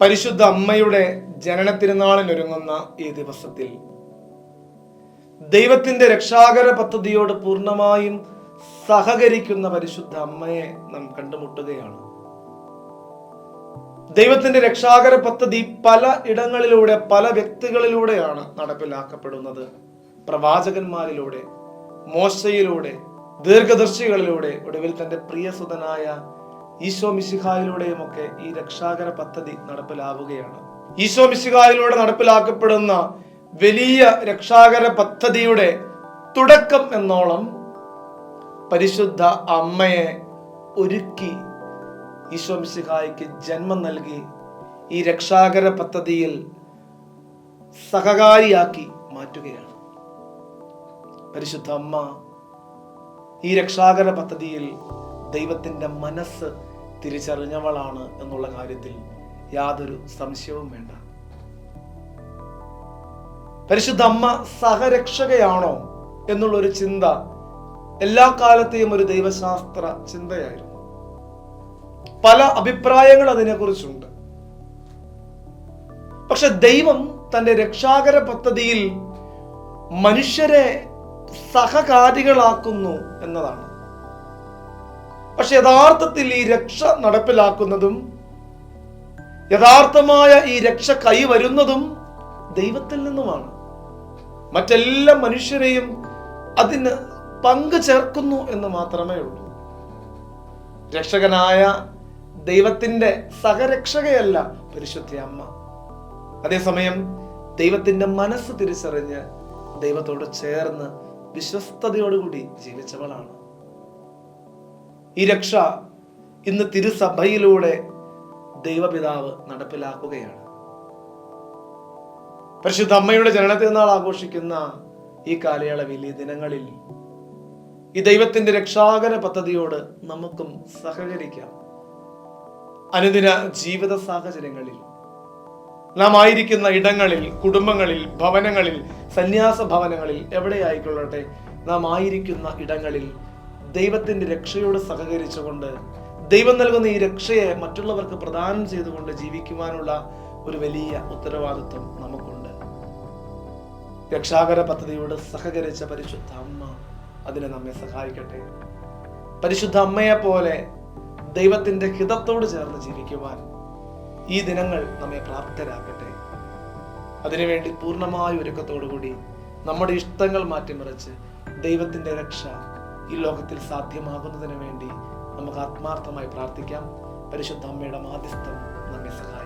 പരിശുദ്ധ അമ്മയുടെ ജനന തിരുനാളിനൊരുങ്ങുന്ന ഈ ദിവസത്തിൽ ദൈവത്തിന്റെ രക്ഷാകര പദ്ധതിയോട് പൂർണമായും സഹകരിക്കുന്ന പരിശുദ്ധ അമ്മയെ നാം കണ്ടുമുട്ടുകയാണ്. ദൈവത്തിന്റെ രക്ഷാകര പദ്ധതി പല ഇടങ്ങളിലൂടെ പല വ്യക്തികളിലൂടെയാണ് നടപ്പിലാക്കപ്പെടുന്നത്. പ്രവാചകന്മാരിലൂടെ മോശയിലൂടെ ദീർഘദർശികളിലൂടെ ഒടുവിൽ തന്റെ പ്രിയസുതനായ ഈശോ മിസിഹായിലൂടെയും ഒക്കെ ഈ രക്ഷാകര പദ്ധതി നടപ്പിലാവുകയാണ്. ഈശോ മിസിഹായിലൂടെ നടപ്പിലാക്കപ്പെടുന്ന വലിയ രക്ഷാകര പദ്ധതിയുടെ തുടക്കം എന്നോളം പരിശുദ്ധ അമ്മയെ ഒരുക്കി ഈശോ മിശിഹായിക്ക് ജന്മം നൽകി ഈ രക്ഷാകര പദ്ധതിയിൽ സഹകാരിയാക്കി മാറ്റുകയാണ്. പരിശുദ്ധ അമ്മ ഈ രക്ഷാകര പദ്ധതിയിൽ ദൈവത്തിന്റെ മനസ്സ് തിരിച്ചറിഞ്ഞവളാണ് എന്നുള്ള കാര്യത്തിൽ യാതൊരു സംശയവും വേണ്ട. പരിശുദ്ധ അമ്മ സഹരക്ഷകയാണോ എന്നുള്ളൊരു ചിന്ത എല്ലാ കാലത്തെയും ഒരു ദൈവശാസ്ത്ര ചിന്തയായിരുന്നു. പല അഭിപ്രായങ്ങൾ അതിനെക്കുറിച്ചുണ്ട്. പക്ഷെ ദൈവം തന്റെ രക്ഷാകര പദ്ധതിയിൽ മനുഷ്യരെ സഹകാരികളാക്കുന്നു എന്നതാണ്. പക്ഷെ യഥാർത്ഥത്തിൽ ഈ രക്ഷ നടപ്പിലാക്കുന്നതും യഥാർത്ഥമായ ഈ രക്ഷ കൈവരുന്നതും ദൈവത്തിൽ നിന്നുമാണ്. മറ്റെല്ലാ മനുഷ്യരെയും അതിന് പങ്കു ചേർക്കുന്നു എന്ന് മാത്രമേ ഉള്ളൂ. രക്ഷകനായ ദൈവത്തിന്റെ സഹരക്ഷകയല്ല പരിശുദ്ധ അമ്മ. അതേസമയം ദൈവത്തിന്റെ മനസ്സ് തിരിച്ചറിഞ്ഞ് ദൈവത്തോട് ചേർന്ന് വിശ്വസ്തയോടുകൂടി ജീവിച്ചവളാണ്. ഈ രക്ഷ ഇന്ന് തിരുസഭയിലൂടെ ദൈവപിതാവ് നടപ്പിലാക്കുകയാണ്. പരിശുദ്ധ അമ്മയുടെ ജനനത്തിരുന്നാൾ ആഘോഷിക്കുന്ന ഈ കാലയളവിൽ ഈ ദിനങ്ങളിൽ ഈ ദൈവത്തിന്റെ രക്ഷാകര പദ്ധതിയോട് നമുക്കും സഹകരിക്കാം. അനുദിന ജീവിത സാഹചര്യങ്ങളിൽ നാം ആയിരിക്കുന്ന ഇടങ്ങളിൽ കുടുംബങ്ങളിൽ ഭവനങ്ങളിൽ സന്യാസ ഭവനങ്ങളിൽ എവിടെയായിക്കൊള്ളട്ടെ നാം ആയിരിക്കുന്ന ഇടങ്ങളിൽ ദൈവത്തിന്റെ രക്ഷയോട് സഹകരിച്ചുകൊണ്ട് ദൈവം നൽകുന്ന ഈ രക്ഷയെ മറ്റുള്ളവർക്ക് പ്രദാനം ചെയ്തുകൊണ്ട് ജീവിക്കുവാനുള്ള ഒരു വലിയ ഉത്തരവാദിത്വം നമുക്കുണ്ട്. രക്ഷാകര പദ്ധതിയോട് സഹകരിച്ച പരിശുദ്ധ അമ്മ അതിനെ നമ്മെ സഹായിക്കട്ടെ. പരിശുദ്ധ അമ്മയെ പോലെ ദൈവത്തിന്റെ ഹിതത്തോട് ചേർന്ന് ജീവിക്കുവാൻ ഈ ദിനങ്ങൾ നമ്മെ പ്രാപ്തരാക്കട്ടെ. അതിനുവേണ്ടി പൂർണമായ ഒരുക്കത്തോടുകൂടി നമ്മുടെ ഇഷ്ടങ്ങൾ മാറ്റിമറിച്ച് ദൈവത്തിന്റെ രക്ഷ ഈ ലോകത്തിൽ സാധ്യമാകുന്നതിന് വേണ്ടി നമുക്ക് ആത്മാർത്ഥമായി പ്രാർത്ഥിക്കാം. പരിശുദ്ധ അമ്മയുടെ മാധ്യസ്ഥം നമ്മെ സഹായിക്കും.